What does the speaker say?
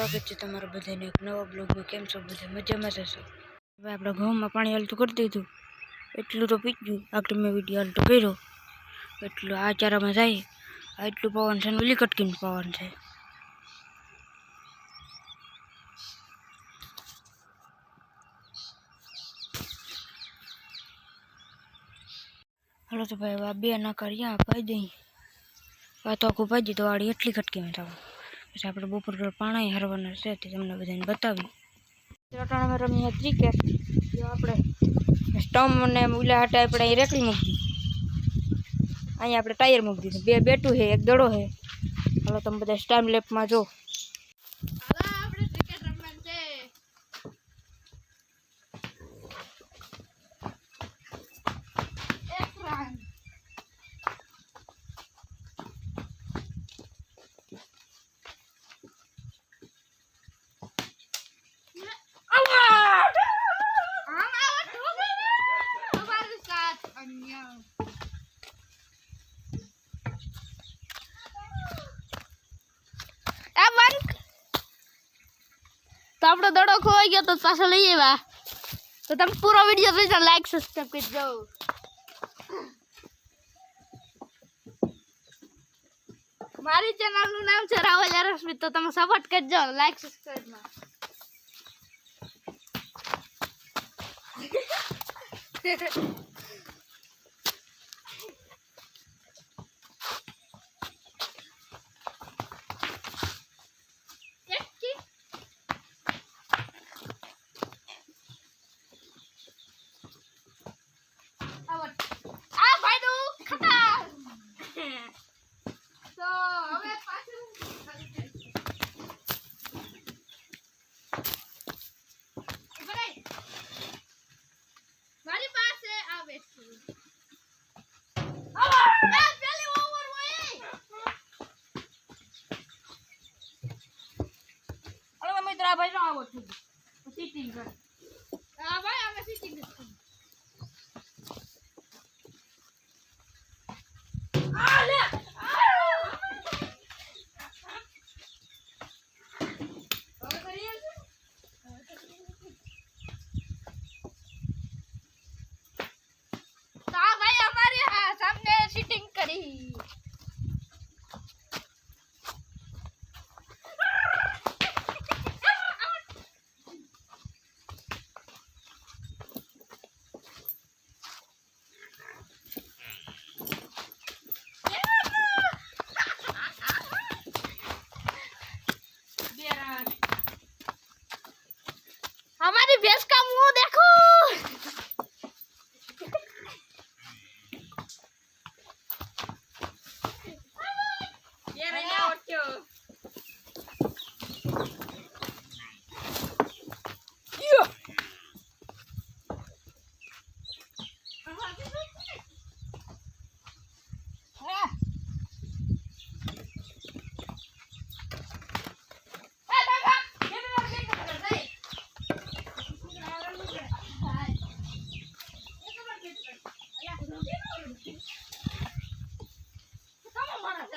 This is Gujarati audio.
સ્વાગત છે તમારું બધાને. એક નવા બ્લોગમાં કેમ છો બધા? મજામાં જશો હવે આપણે ઘઉંમાં પાણી હાલતું કરી દીધું. એટલું તો પીચ્યું આગળ મેં વીડિયો હાલતો કર્યો. એટલું આ ચારામાં જાય. આ એટલું પવન છે ઓલી કટકીનું પવન છે. હાલો તો ભાઈ બે ના કરીએ આ પાઈ દઈ. આ આખું પાઈ દીધું. વાળી એટલી કટકીમાં થવું પછી આપણે બપોર પર પાણી હરવાના છે તે તમને બધાને બતાવી. અમે રમીએ ક્રિકેટ જો આપણે સ્ટમ્પ અને ઉલા હાટે આપણે અહીં રેકડી મૂકી. અહીંયા આપણે ટાયર મૂકી દીધું. બે બેટું છે, એક દડો છે. હાલો તમે બધા સ્ટાઇમ લેપમાં જો. આપણો દડો ખોવાઈ ગયો તો પાછો લઈ આવ્યા. તો તમે પૂરો વીડિયો જોઈજો લાઈક સબસ્ક્રાઈબ કરી દો મારી ચેનલનું નામ છે રાવલ રશ્મિત તો તમે સપોર્ટ કરજો લાઈક સબસ્ક્રાઇબમાં આ ભાઈનું ખટાર તો હવે પાછું બરાઈ. મારી પાસે ભાઈ આવો છું. સીટિંગ કરે. હા ભાઈ અમે સીટી દીધું ready.